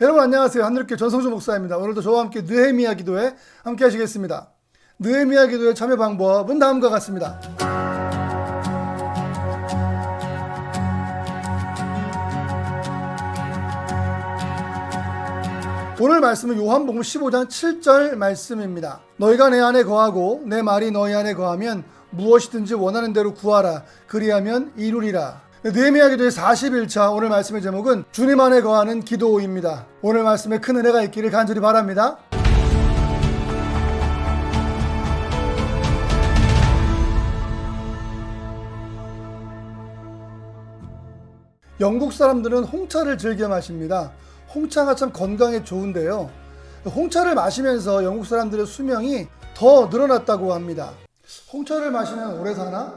여러분 안녕하세요. 하늘교 전성주 목사입니다. 오늘도 저와 함께 느헤미야 기도에 함께 하시겠습니다. 느헤미야 기도의 참여 방법은 다음과 같습니다. 오늘 말씀은 요한복음 15장 7절 말씀입니다. 너희가 내 안에 거하고 내 말이 너희 안에 거하면 무엇이든지 원하는 대로 구하라. 그리하면 이루리라. 느헤미야 기도의 41차 오늘 말씀의 제목은 주님 안에 거하는 기도입니다. 오늘 말씀에 큰 은혜가 있기를 간절히 바랍니다. 영국 사람들은 홍차를 즐겨 마십니다. 홍차가 참 건강에 좋은데요. 홍차를 마시면서 영국 사람들의 수명이 더 늘어났다고 합니다. 홍차를 마시면 오래 사나?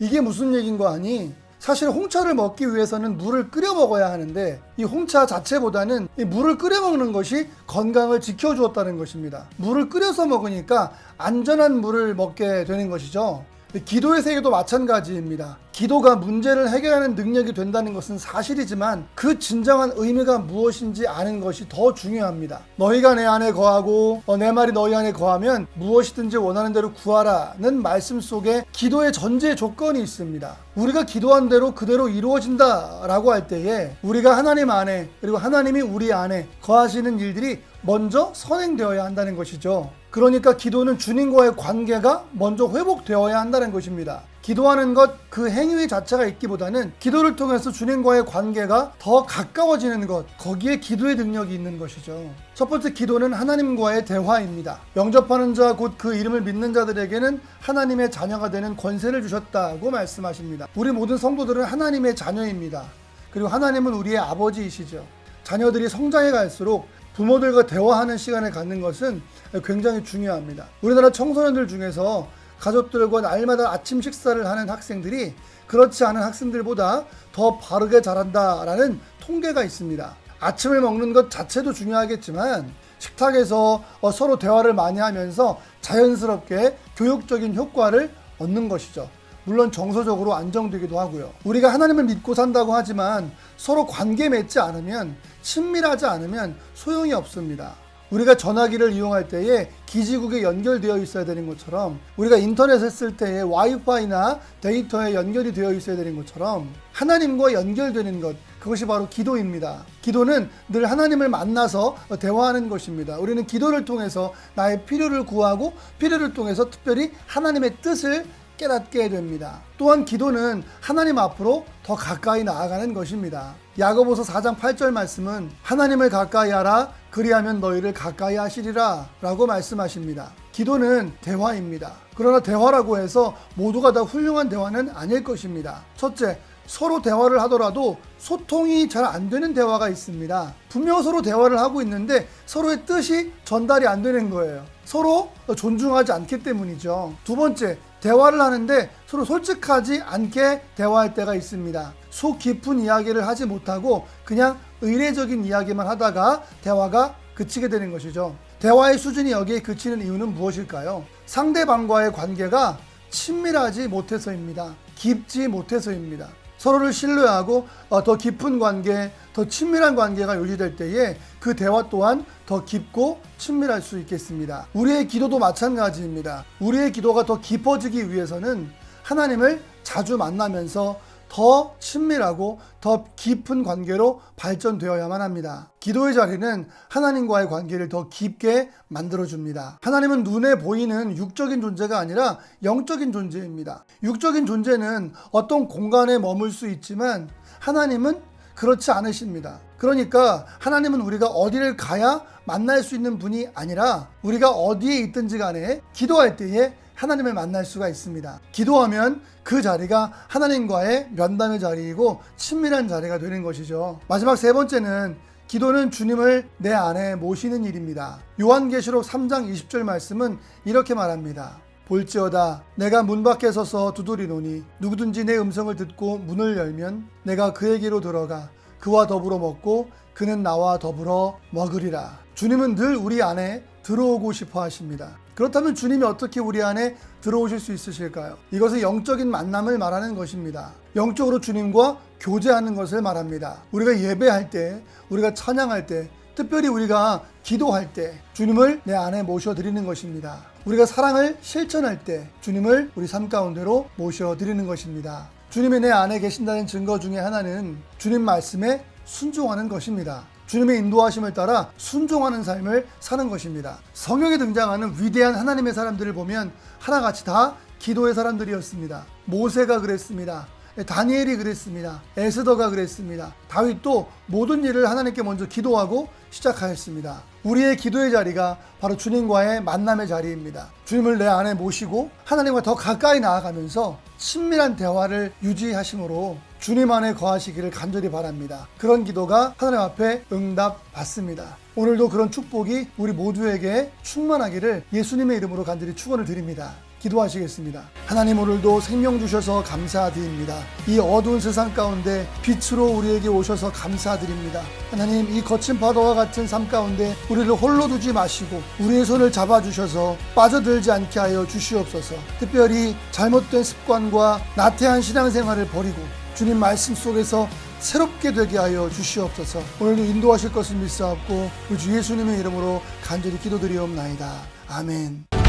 이게 무슨 얘기인 거 아니? 사실 홍차를 먹기 위해서는 물을 끓여 먹어야 하는데 이 홍차 자체보다는 이 물을 끓여 먹는 것이 건강을 지켜주었다는 것입니다. 물을 끓여서 먹으니까 안전한 물을 먹게 되는 것이죠. 기도의 세계도 마찬가지입니다. 기도가 문제를 해결하는 능력이 된다는 것은 사실이지만 그 진정한 의미가 무엇인지 아는 것이 더 중요합니다. 너희가 내 안에 거하고 어, 내 말이 너희 안에 거하면 무엇이든지 원하는 대로 구하라는 말씀 속에 기도의 전제 조건이 있습니다. 우리가 기도한 대로 그대로 이루어진다라고 할 때에 우리가 하나님 안에 그리고 하나님이 우리 안에 거하시는 일들이 먼저 선행되어야 한다는 것이죠. 그러니까 기도는 주님과의 관계가 먼저 회복되어야 한다는 것입니다. 기도하는 것 그 행위 자체가 있기보다는 기도를 통해서 주님과의 관계가 더 가까워지는 것 거기에 기도의 능력이 있는 것이죠. 첫 번째 기도는 하나님과의 대화입니다. 영접하는 자 곧 그 이름을 믿는 자들에게는 하나님의 자녀가 되는 권세를 주셨다고 말씀하십니다. 우리 모든 성도들은 하나님의 자녀입니다. 그리고 하나님은 우리의 아버지이시죠. 자녀들이 성장해 갈수록 부모들과 대화하는 시간을 갖는 것은 굉장히 중요합니다. 우리나라 청소년들 중에서 가족들과 날마다 아침 식사를 하는 학생들이 그렇지 않은 학생들보다 더 바르게 자란다라는 통계가 있습니다. 아침을 먹는 것 자체도 중요하겠지만 식탁에서 어, 서로 대화를 많이 하면서 자연스럽게 교육적인 효과를 얻는 것이죠. 물론 정서적으로 안정되기도 하고요. 우리가 하나님을 믿고 산다고 하지만 서로 관계 맺지 않으면 친밀하지 않으면 소용이 없습니다. 우리가 전화기를 이용할 때에 기지국에 연결되어 있어야 되는 것처럼 우리가 인터넷 했을 때에 와이파이나 데이터에 연결이 되어 있어야 되는 것처럼 하나님과 연결되는 것 그것이 바로 기도입니다. 기도는 늘 하나님을 만나서 대화하는 것입니다. 우리는 기도를 통해서 나의 필요를 구하고 필요를 통해서 특별히 하나님의 뜻을 깨닫게 됩니다. 또한 기도는 하나님 앞으로 더 가까이 나아가는 것입니다. 야고보서 4장 8절 말씀은 하나님을 가까이 하라 그리하면 너희를 가까이 하시리라 라고 말씀하십니다. 기도는 대화입니다. 그러나 대화라고 해서 모두가 다 훌륭한 대화는 아닐 것입니다. 첫째, 서로 대화를 하더라도 소통이 잘 안 되는 대화가 있습니다. 분명 서로 대화를 하고 있는데 서로의 뜻이 전달이 안 되는 거예요. 서로 존중하지 않기 때문이죠. 두 번째, 대화를 하는데 서로 솔직하지 않게 대화할 때가 있습니다. 속 깊은 이야기를 하지 못하고 그냥 의례적인 이야기만 하다가 대화가 그치게 되는 것이죠. 대화의 수준이 여기에 그치는 이유는 무엇일까요? 상대방과의 관계가 친밀하지 못해서입니다. 깊지 못해서입니다. 서로를 신뢰하고 어, 더 깊은 관계, 더 친밀한 관계가 유지될 때에 그 대화 또한 더 깊고 친밀할 수 있겠습니다. 우리의 기도도 마찬가지입니다. 우리의 기도가 더 깊어지기 위해서는 하나님을 자주 만나면서 더 친밀하고 더 깊은 관계로 발전되어야만 합니다. 기도의 자리는 하나님과의 관계를 더 깊게 만들어줍니다. 하나님은 눈에 보이는 육적인 존재가 아니라 영적인 존재입니다. 육적인 존재는 어떤 공간에 머물 수 있지만 하나님은 그렇지 않으십니다. 그러니까 하나님은 우리가 어디를 가야 만날 수 있는 분이 아니라 우리가 어디에 있든지 간에 기도할 때에 하나님을 만날 수가 있습니다. 기도하면 그 자리가 하나님과의 면담의 자리이고 친밀한 자리가 되는 것이죠. 마지막 세 번째는 기도는 주님을 내 안에 모시는 일입니다. 요한계시록 3장 20절 말씀은 이렇게 말합니다. 볼지어다 내가 문 밖에 서서 두드리노니 누구든지 내 음성을 듣고 문을 열면 내가 그에게로 들어가 그와 더불어 먹고 그는 나와 더불어 먹으리라. 주님은 늘 우리 안에 들어오고 싶어 하십니다. 그렇다면 주님이 어떻게 우리 안에 들어오실 수 있으실까요? 이것은 영적인 만남을 말하는 것입니다. 영적으로 주님과 교제하는 것을 말합니다. 우리가 예배할 때, 우리가 찬양할 때, 특별히 우리가 기도할 때 주님을 내 안에 모셔드리는 것입니다. 우리가 사랑을 실천할 때 주님을 우리 삶 가운데로 모셔드리는 것입니다. 주님이 내 안에 계신다는 증거 중에 하나는 주님 말씀에 순종하는 것입니다. 주님의 인도하심을 따라 순종하는 삶을 사는 것입니다. 성경에 등장하는 위대한 하나님의 사람들을 보면 하나같이 다 기도의 사람들이었습니다. 모세가 그랬습니다. 다니엘이 그랬습니다. 에스더가 그랬습니다. 다윗도 모든 일을 하나님께 먼저 기도하고 시작하였습니다. 우리의 기도의 자리가 바로 주님과의 만남의 자리입니다. 주님을 내 안에 모시고 하나님과 더 가까이 나아가면서 친밀한 대화를 유지하심으로 주님 안에 거하시기를 간절히 바랍니다. 그런 기도가 하나님 앞에 응답 받습니다. 오늘도 그런 축복이 우리 모두에게 충만하기를 예수님의 이름으로 간절히 축원을 드립니다. 기도하시겠습니다. 하나님 오늘도 생명 주셔서 감사드립니다. 이 어두운 세상 가운데 빛으로 우리에게 오셔서 감사드립니다. 하나님 이 거친 바다와 같은 삶 가운데 우리를 홀로 두지 마시고 우리의 손을 잡아 주셔서 빠져들지 않게 하여 주시옵소서. 특별히 잘못된 습관과 나태한 신앙생활을 버리고 주님 말씀 속에서 새롭게 되게 하여 주시옵소서. 오늘도 인도하실 것을 믿사옵고 우리 주 예수님의 이름으로 간절히 기도드리옵나이다. 아멘.